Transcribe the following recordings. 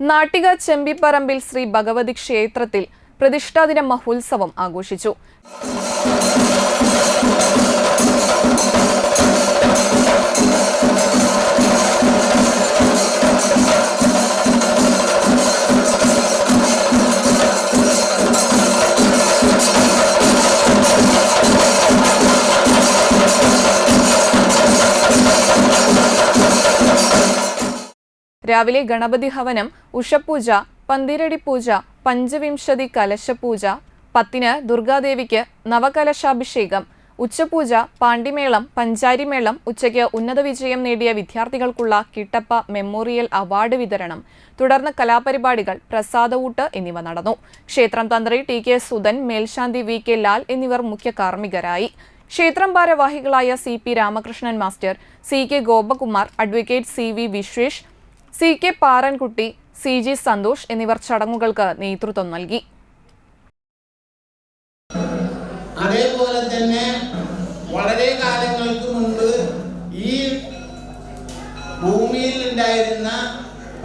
നാട്ടിക ചെമ്പിപ്പറമ്പിൽ ശ്രീ ഭഗവതി ക്ഷേത്രത്തിൽ പ്രതിഷ്ഠാദിന മഹോത്സവം ആഘോഷിച്ചു. രാവിലെ ഗണപതി ഹവനം ഉഷപൂജ പന്തിരടി പൂജ പഞ്ചവിംശതി കലശപൂജ പത്തിന് ദുർഗാദേവിക്ക് നവകലശാഭിഷേകം ഉച്ചപൂജ പാണ്ടിമേളം പഞ്ചാരിമേളം ഉച്ചയ്ക്ക് ഉന്നത വിജയം നേടിയ വിദ്യാർത്ഥികൾക്കുള്ള കിട്ടപ്പ മെമ്മോറിയൽ അവാർഡ് വിതരണം. തുടർന്ന് കലാപരിപാടികൾ പ്രസാദവൂട്ട് എന്നിവ നടന്നു. ക്ഷേത്രം തന്ത്രി ടി കെ സുധൻ മേൽശാന്തി വി കെ ലാൽ എന്നിവർ മുഖ്യ കാർമ്മികരായി. ക്ഷേത്രം ഭാരവാഹികളായ C P Ramakrishnan master C K Gopakumar advocate C V Vishwesh C K Parankutty C G Santhosh എന്നിവർ ചടങ്ങുകൾക്ക് നേതൃത്വം നൽകി. അതേപോലെ തന്നെ വളരെ കാലങ്ങൾക്ക് മുൻപ് ഈ ഭൂമിയിൽ ഉണ്ടായിരുന്ന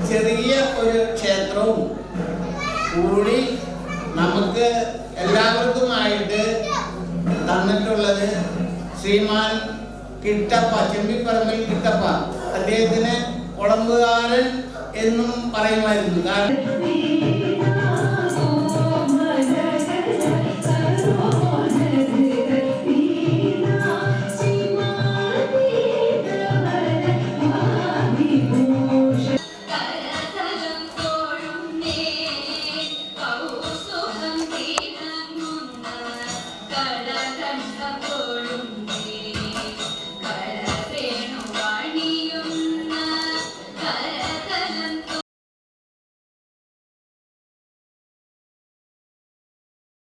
ചെറിയ ഒരു ക്ഷേത്രവും കൂടി നമുക്ക് എല്ലാവർക്കുമായിട്ട് തന്നിട്ടുള്ളത് ശ്രീമാൻ കിട്ടപ്പ ചെമ്പിപ്പറമ്പിൽ കിട്ടപ്പ. അദ്ദേഹത്തിന് കുളമ്പുകാരൻ എന്നും പറയുമായിരുന്നു. കാരണം